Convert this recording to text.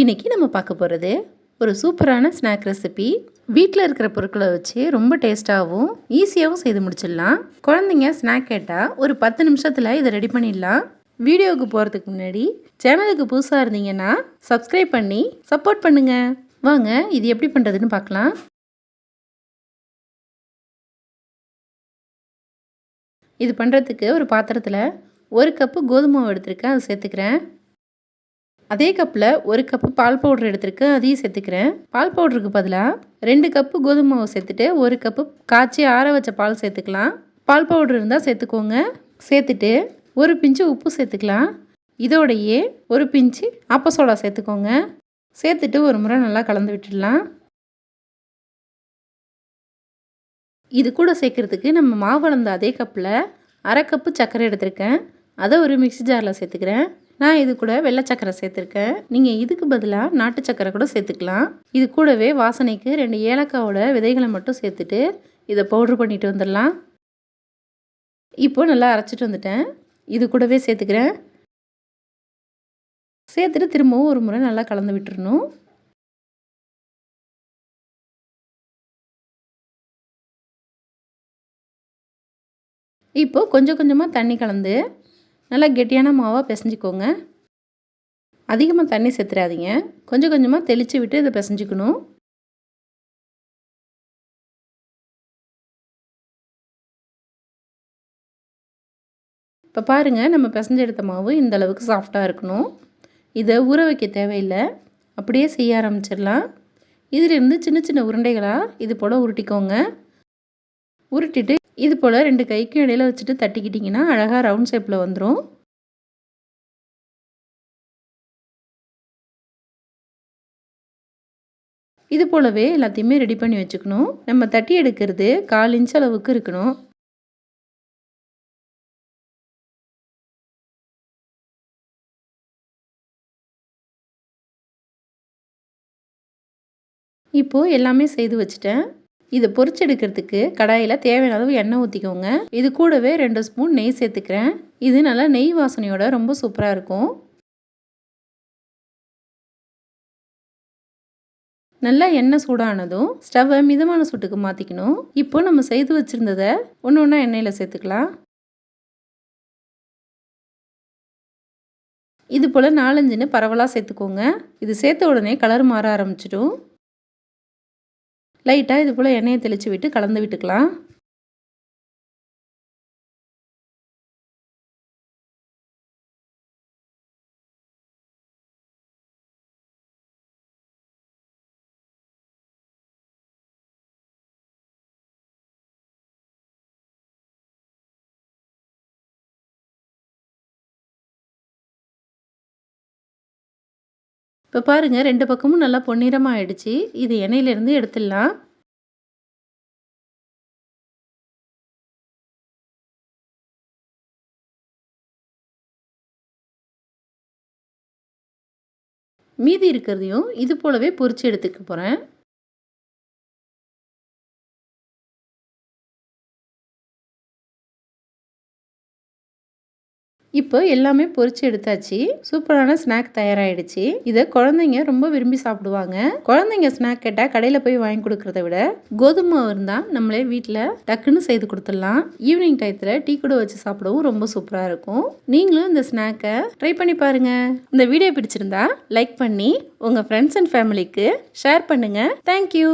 இன்னைக்கு நம்ம பார்க்க போகிறது ஒரு சூப்பரான ஸ்நாக் ரெசிபி வீட்டில் இருக்கிற பொருட்களை வச்சு ரொம்ப டேஸ்ட்டாகவும் ஈஸியாகவும் செய்து முடிச்சிடலாம். குழந்தைங்க ஸ்நாக் கேட்டால் ஒரு பத்து நிமிஷத்தில் இதை ரெடி பண்ணிடலாம். வீடியோவுக்கு போகிறதுக்கு முன்னாடி சேனலுக்கு புதுசாக இருந்தீங்கன்னா சப்ஸ்கிரைப் பண்ணி சப்போர்ட் பண்ணுங்க. வாங்க இது எப்படி பண்ணுறதுன்னு பார்க்கலாம். இது பண்ணுறதுக்கு ஒரு பாத்திரத்தில் ஒரு கப்பு கோதுமை எடுத்துருக்கேன் அதை சேர்த்துக்கிறேன். அதே கப்பில் ஒரு கப்பு பால் பவுடர் எடுத்திருக்கேன் அதையும் சேர்த்துக்கிறேன். பால் பவுடருக்கு பதிலாக ரெண்டு கப்பு கோதுமை மாவு சேர்த்துட்டு ஒரு கப்பு காய்ச்சி ஆற வச்ச பால் சேர்த்துக்கலாம். பால் பவுடர் இருந்தால் சேர்த்துக்கோங்க. சேர்த்துட்டு ஒரு பிஞ்சு உப்பு சேர்த்துக்கலாம். இதோடையே ஒரு பிஞ்சு ஆப்பசோடா சேர்த்துக்கோங்க. சேர்த்துட்டு ஒரு முறை நல்லா கலந்து விட்டுடலாம். இது கூட சேர்க்குறதுக்கு நம்ம மாவு வளர்ந்த அதே கப்பில் அரை கப்பு சர்க்கரை எடுத்திருக்கேன். அதை ஒரு மிக்ஸி ஜாரில் சேர்த்துக்கிறேன். நான் இது கூட வெள்ளை சக்கரை சேர்த்துருக்கேன். நீங்கள் இதுக்கு பதிலாக நாட்டு சக்கரை கூட சேர்த்துக்கலாம். இது கூடவே வாசனைக்கு ரெண்டு ஏலக்காவோட விதைகளை மட்டும் சேர்த்துட்டு இதை பவுட்ரு பண்ணிட்டு வந்துடலாம். இப்போ நல்லா அரைச்சிட்டு வந்துட்டேன். இது கூடவே சேர்த்துக்கிறேன். சேர்த்துட்டு திரும்பவும் ஒரு முறை நல்லா கலந்து விட்டுறணும். இப்போது கொஞ்சம் கொஞ்சமாக தண்ணி கலந்து நல்லா கெட்டியான மாவாக பிசைஞ்சிக்கோங்க. அதிகமாக தண்ணி சேர்த்துறாதீங்க கொஞ்சம் கொஞ்சமாக தெளித்து விட்டு இதை பிசைஞ்சிக்கணும். இப்போ பாருங்கள் நம்ம பிசைஞ்செடுத்த மாவு இந்த அளவுக்கு சாஃப்டாக இருக்கணும். இதை ஊற வைக்க தேவையில்லை. அப்படியே செய்ய ஆரம்பிச்சிடலாம். இதிலிருந்து சின்ன சின்ன உருண்டைகளாக இது போல் உருட்டிக்கோங்க. உருட்டிட்டு இது போல் ரெண்டு கைக்கும் இடையில வச்சுட்டு தட்டிக்கிட்டிங்கன்னா அழகாக ரவுண்ட் ஷேப்பில் வந்துடும் இது போலவே எல்லாத்தையுமே ரெடி பண்ணி வச்சுக்கணும். நம்ம தட்டி எடுக்கிறது கால் இன்ச் அளவுக்கு இருக்கணும். இப்போது எல்லாமே செய்து வச்சுட்டேன். இதை பொரிச்சு எடுக்கிறதுக்கு கடாயில் தேவையான அளவு எண்ணெய் ஊற்றிக்கோங்க இது கூடவே ரெண்டு ஸ்பூன் நெய் சேர்த்துக்கிறேன். இது நல்லா நெய் வாசனையோட ரொம்ப சூப்பராக இருக்கும். நல்லா எண்ணெய் சூடானதும் ஸ்டவ்வை மிதமான சூட்டுக்கு மாற்றிக்கணும் இப்போ நம்ம செய்து வச்சுருந்ததை ஒன்று ஒன்றா எண்ணெயில் சேர்த்துக்கலாம். இது போல் நாலஞ்சுன்னு பரவலாக சேர்த்துக்கோங்க. இது சேர்த்த உடனே கலர் மாற ஆரம்பிச்சிடும். லைட்டாக இது போல் எண்ணெயை தெளித்து விட்டு கலந்து விட்டுக்கலாம். இப்போ பாருங்கள் ரெண்டு பக்கமும் நல்லா பொன்னிறமாக ஆயிடுச்சு. இது எண்ணெயிலேருந்து எடுத்துடலாம். மீதி இருக்கிறதையும் இது போலவே பொரித்து எடுத்துக்க போகிறேன் இப்போ எல்லாமே பொறிச்சு எடுத்தாச்சு. சூப்பரான ஸ்நாக் தயாராகிடுச்சு இதை குழந்தைங்க ரொம்ப விரும்பி சாப்பிடுவாங்க. குழந்தைங்க ஸ்நாக் கேட்டால் கடையில் போய் வாங்கி கொடுக்கறத விட கோதுமை இருந்தால் நம்மளே வீட்டில் டக்குன்னு செய்து கொடுத்துடலாம். ஈவினிங் டயத்தில் டீ கூட வச்சு சாப்பிடவும் ரொம்ப சூப்பராக இருக்கும். நீங்களும் இந்த ஸ்நாக்கை ட்ரை பண்ணி பாருங்கள் இந்த வீடியோ பிடிச்சிருந்தா லைக் பண்ணி உங்கள் ஃப்ரெண்ட்ஸ் அண்ட் ஃபேமிலிக்கு ஷேர் பண்ணுங்கள் தேங்க்யூ